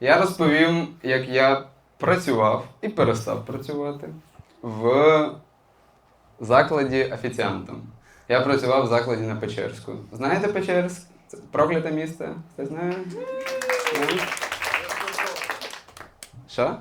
Я розповім, як я працював і перестав працювати в закладі офіціантом. Я працював в закладі на Печерську. Знаєте Печерськ? Це прокляте місто? Хтось знає? Що?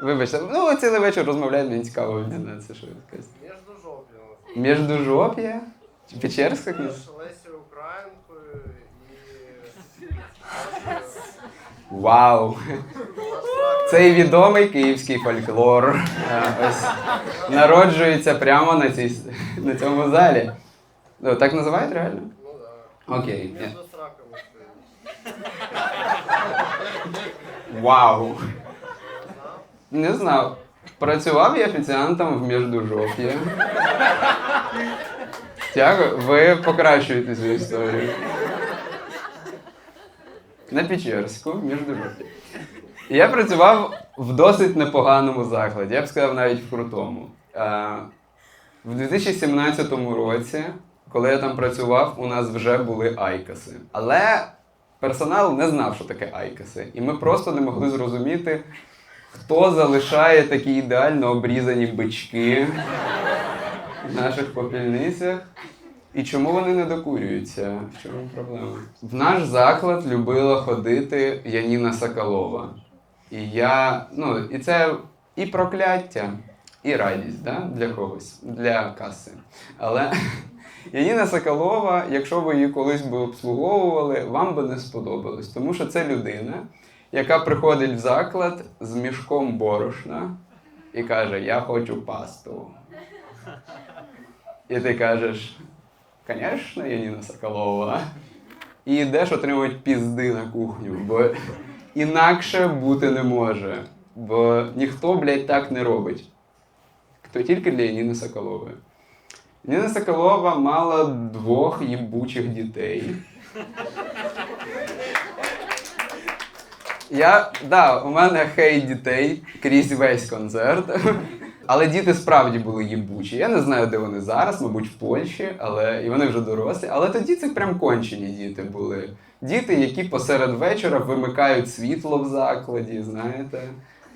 Вибачте, ну цілий вечір розмовляють, мені цікаво, не це що якась. Міждужоп'я? Чи Печерськ як Між Лесією Українкою. Вау! Цей відомий київський фольклор ось народжується прямо на, цій, на цьому залі. Ну, так називають реально? Ну да. Окей. Вау! Не знав. Працював я офіціантом в міждужоп'ї. Дякую, ви покращуєте цю історію. На Печерську, міждужоп'ї. І Я працював в досить непоганому закладі, я б сказав, навіть в крутому. Е, В 2017 році, коли я там працював, у нас вже були айкаси. Але персонал не знав, що таке айкаси. І ми просто не могли зрозуміти, хто залишає такі ідеально обрізані бички в наших попільницях. І чому вони не докурюються? В чому проблема? В наш заклад любила ходити Яніна Соколова. І я, ну, і це і прокляття, і радість да? для когось, для каси. Але Яніна Соколова, якщо ви її колись би обслуговували, вам би не сподобалось. Тому що це людина, яка приходить в заклад з мішком борошна і каже: Я хочу пасту. І ти кажеш, звісно, Яніна Соколова. І йдеш отримувати пізди на кухню, бо інакше бути не може. Бо ніхто, блядь, так не робить. То тільки для Яніни Соколової. Ніна Соколова мала двох їбучих дітей. Я, да, у мене хей дітей крізь весь концерт. Але діти справді були їбучі. Я не знаю, де вони зараз, мабуть, в Польщі, але і вони вже дорослі. Але тоді це прям кончені діти були. Діти, які посеред вечора вимикають світло в закладі, знаєте.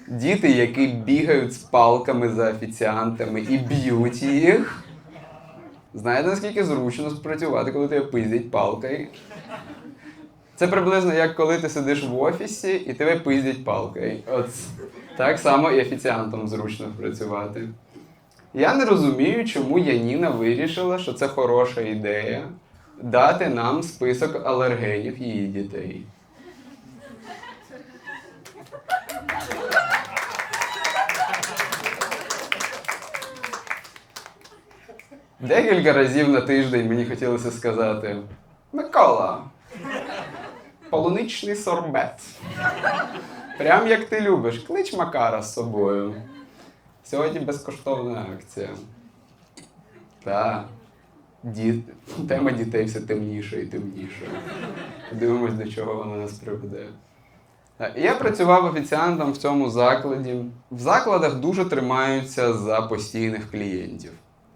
Діти, які бігають з палками за офіціантами і б'ють їх. Знаєте, наскільки зручно спрацювати, коли тебе пиздять палкою? Це приблизно як коли ти сидиш в офісі і тебе пиздять палкою. От так само і офіціантом зручно працювати. Я не розумію, чому Яніна вирішила, що це хороша ідея дати нам список алергенів її дітей. Декілька разів на тиждень мені хотілося сказати: Микола, полуничний сорбет. Прям як ти любиш, клич Макара з собою. Сьогодні безкоштовна акція. Так. Діт... Тема дітей все темніше і темніше. Подивимось, до чого вона нас приведе. Я працював офіціантом в цьому закладі. В закладах дуже тримаються за постійних клієнтів.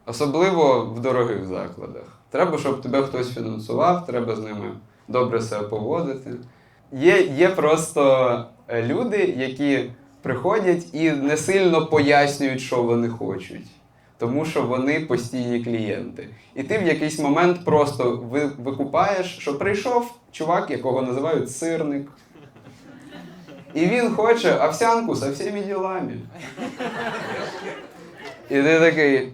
Особливо в дорогих закладах. Треба, щоб тебе хтось фінансував, треба з ними добре себе поводити. Є, є просто е, люди, які приходять і не сильно пояснюють, що вони хочуть. Тому що вони постійні клієнти. І ти в якийсь момент просто ви, викупаєш, що прийшов чувак, якого називають сирник. І він хоче овсянку со всіми ділами. І ти такий,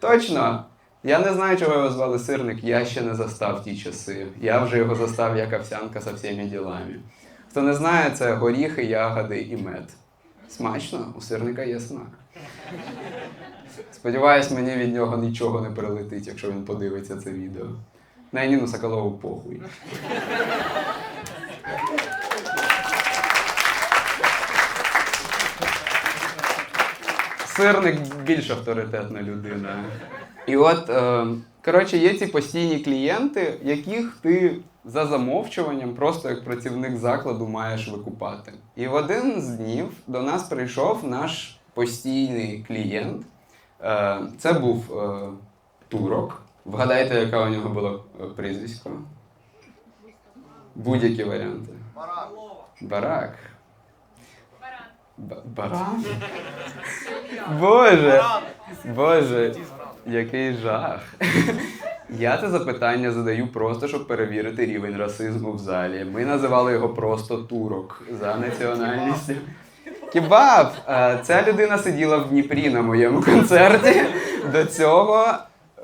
точно, я не знаю, чого його звали сирник, я ще не застав ті часи. Я вже його застав як овсянка со всіми ділами. Хто не знає, це горіхи, ягоди і мед. Смачно, у сирника є смак. Сподіваюсь, мені від нього нічого не прилетить, якщо він подивиться це відео. На Яніну Соколову похуй. Сирник більш авторитетна людина. І от, е, коротше, є ці постійні клієнти, яких ти за замовчуванням, просто як працівник закладу, маєш викупати. І в один з днів до нас прийшов наш постійний клієнт. Е, це був е, турок. Вгадайте, яке у нього було прізвисько? Будь-які варіанти. Марат. Барак. Ба- Баран? Боже! Боже, який жах. Я це запитання задаю просто, щоб перевірити рівень расизму в залі. Ми називали його просто турок за національністю. Кебаб! Е, Ця людина сиділа в Дніпрі на моєму концерті. До цього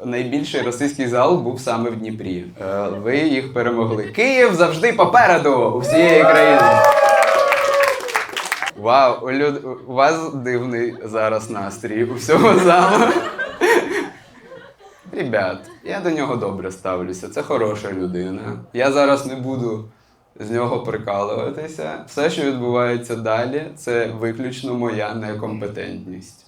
найбільший російський зал був саме в Дніпрі. Е, Ви їх перемогли. Київ завжди попереду у всієї країни. Вау, у, вас дивний зараз настрій у всього залу. Ребят, я до нього добре ставлюся. Це хороша людина. Я зараз не буду з нього прикалуватися. Все, що відбувається далі, це виключно моя некомпетентність.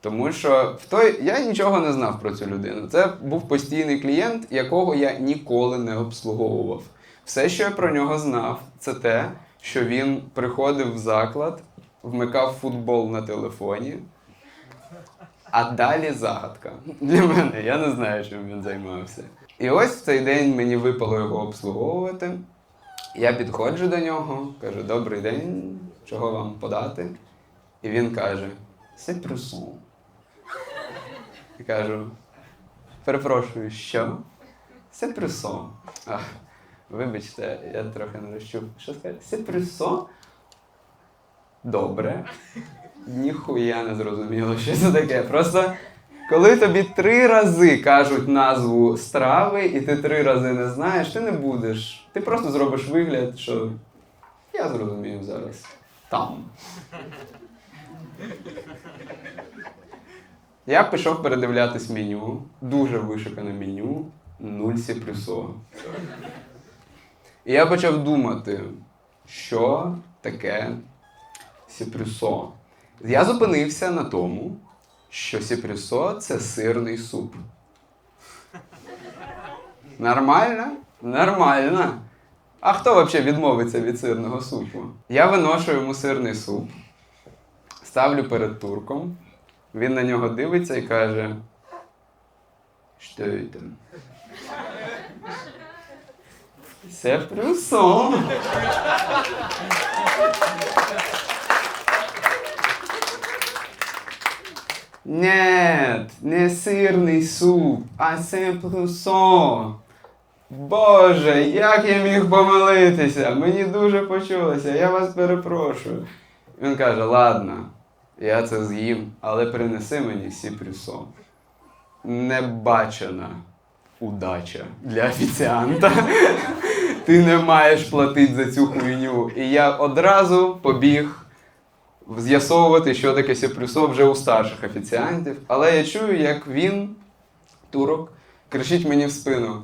Тому що в той я нічого не знав про цю людину. Це був постійний клієнт, якого я ніколи не обслуговував. Все, що я про нього знав, це те, що він приходив в заклад, вмикав футбол на телефоні. А далі загадка для мене. Я не знаю, чим він займався. І ось в цей день мені випало його обслуговувати. Я підходжу до нього, кажу: Добрий день, чого вам подати? І він каже: C'est. І кажу: перепрошую, що? C'est Вибачте, я трохи не розчув. Що сказати? C'est? Добре. Ніхуя не зрозуміло, що це таке. Просто коли тобі три рази кажуть назву страви, і ти три рази не знаєш, ти не будеш. Ти просто зробиш вигляд, що я зрозумів зараз. Там. Я пішов передивлятись меню. Дуже вишукане меню. Нуль сіпрюсо. І я почав думати, що таке сіпрюсо. Я зупинився на тому, що сіпрюсо це сирний суп. Нормально? Нормально. А хто взагалі відмовиться від сирного супу? Я виношу йому сирний суп, ставлю перед турком. Він на нього дивиться і каже: Що це? Це плюсон. Нет, не сирний суп, а це плюсон. Боже, як я міг помилитися? Мені дуже почулося, я вас перепрошую. Він каже: ладно, я це з'їм, але принеси мені сіпрюсон. Небачена удача для офіціанта. Ти не маєш платити за цю хуйню. І я одразу побіг з'ясовувати, що таке сіпрюсо вже у старших офіціантів. Але я чую, як він, турок, кричить мені в спину: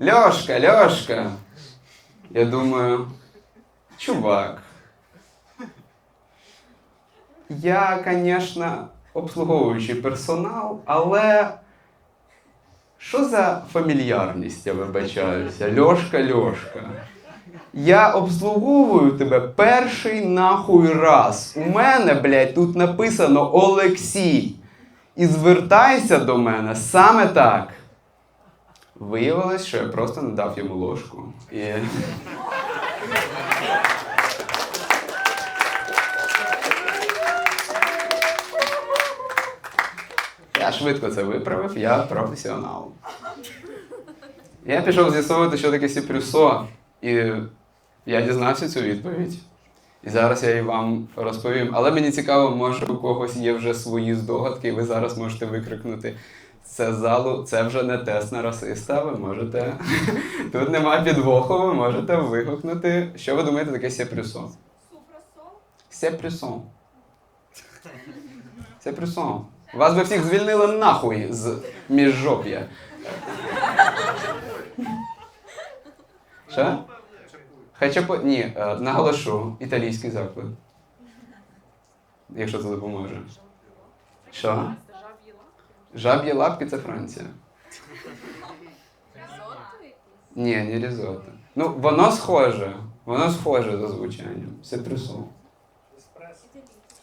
Льошка, Льошка! Я думаю, чувак. Я, звісно, обслуговуючий персонал, але що за фамільярність, я вибачаюся? Льошка, Льошка. Я обслуговую тебе перший нахуй раз. У мене, блядь, тут написано Олексій. І звертайся до мене саме так. Виявилось, що я просто не дав йому ложку. І... Я швидко це виправив, я професіонал. Я пішов з'ясовувати, що таке сіпрюсо, і я дізнався цю відповідь. І зараз я її вам розповім. Але мені цікаво, може у когось є вже свої здогадки, і ви зараз можете викрикнути. Це залу, це вже не тест на расиста. Ви можете. Тут нема підвоху, ви можете вигукнути. Що ви думаєте таке сепрюсон? Сепрюсон. Сепрюсон. Вас би всіх звільнили нахуй з міжжоп'я. Що? Хачапо... Ні, е, наголошу, італійський заклад. Якщо це допоможе. Що? Жаб'ї лапки? Це Франція. Ні, не різотто. Ну, воно схоже. Воно схоже за звучанням. Сепрюсон. Еспресо.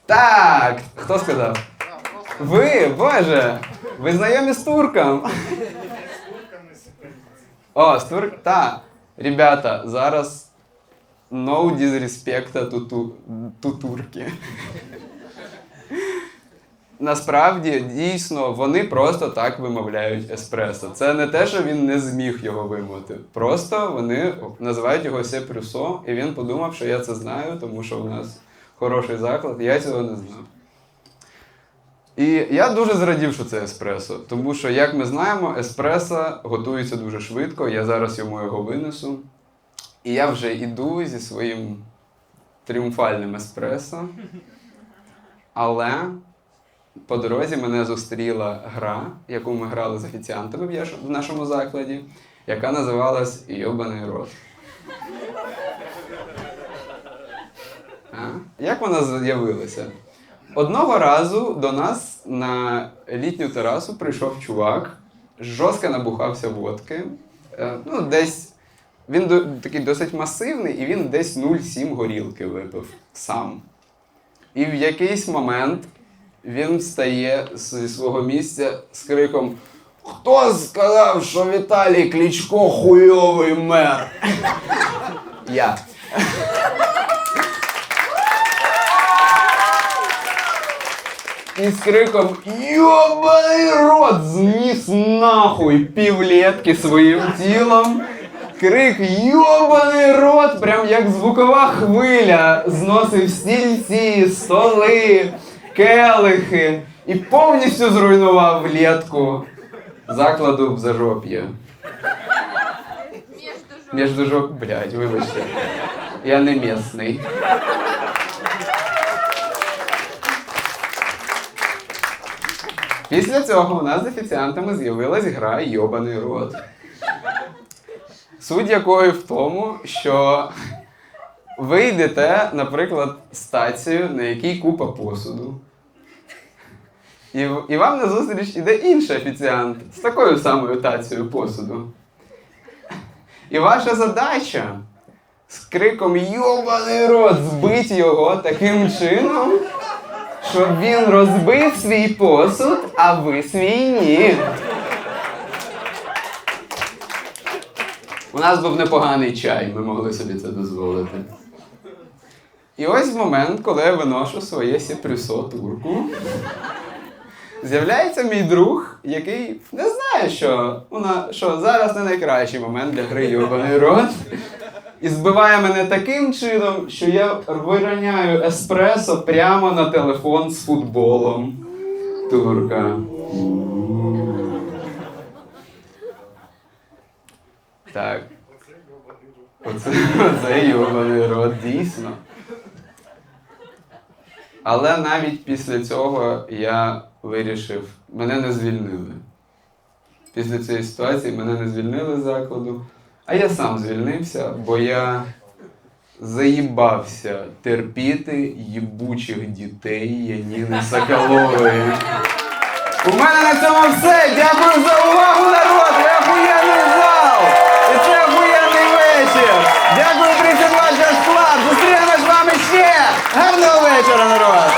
Так! Хто сказав? Ви, боже! Ви знайомі з турком? О, з турк. Та. Ребята, зараз No disrespect туту, тутурки. Насправді, дійсно, вони просто так вимовляють еспресо. Це не те, що він не зміг його вимовити. Просто вони називають його сепрюсо, і він подумав, що я це знаю, тому що у нас хороший заклад, я цього не знав. І я дуже зрадів, що це еспресо, тому що, як ми знаємо, еспресо готується дуже швидко. Я зараз йому його винесу. І я вже йду зі своїм тріумфальним еспресо. Але по дорозі мене зустріла гра, яку ми грали з офіціантами в нашому закладі, яка називалась Йобаний рот. А? Як вона з'явилася? Одного разу до нас на літню терасу прийшов чувак, жорстко набухався водки. Е, Ну, десь він до- такий досить масивний, і він десь 0,7 горілки випив сам. І в якийсь момент він встає зі свого місця з криком: Хто сказав, що Віталій Кличко хуйовий мер? Я. І з криком Йобаний рот! Зніс нахуй півлетки своїм тілом. Крик Йобаний рот! Прям як звукова хвиля зносив стільці, столи, келихи і повністю зруйнував летку закладу в зажоп'я. Між жоп, блядь, вибачте. Я не місний. Після цього у нас з офіціантами з'явилась гра Йобаний рот. Суть якої в тому, що ви йдете, наприклад, стацію, на якій купа посуду. І, і вам на зустріч іде інший офіціант з такою самою тацією посуду. І ваша задача з криком Йобаний рот збити його таким чином, щоб він розбив свій посуд, а ви свій ні. У нас був непоганий чай, ми могли собі це дозволити. І ось момент, коли я виношу своє сіпрюсо турку. З'являється мій друг, який не знає, що, вона, що зараз не найкращий момент для гри Йобаний рот. І збиває мене таким чином, що я вироняю еспресо прямо на телефон з футболом. Турка. Так. Оце. Оце, йобаний рот, дійсно. Але навіть після цього я вирішив, мене не звільнили. Після цієї ситуації мене не звільнили з закладу, а я сам звільнився, бо я заїбався терпіти їбучих дітей Яніни Соколової. У мене на цьому все. Дякую за увагу, народ! Я Ви охуєнні! вечір! Дякую, 30 Watch Club! Зустрінемось з вами ще! Гарного вечора, народ!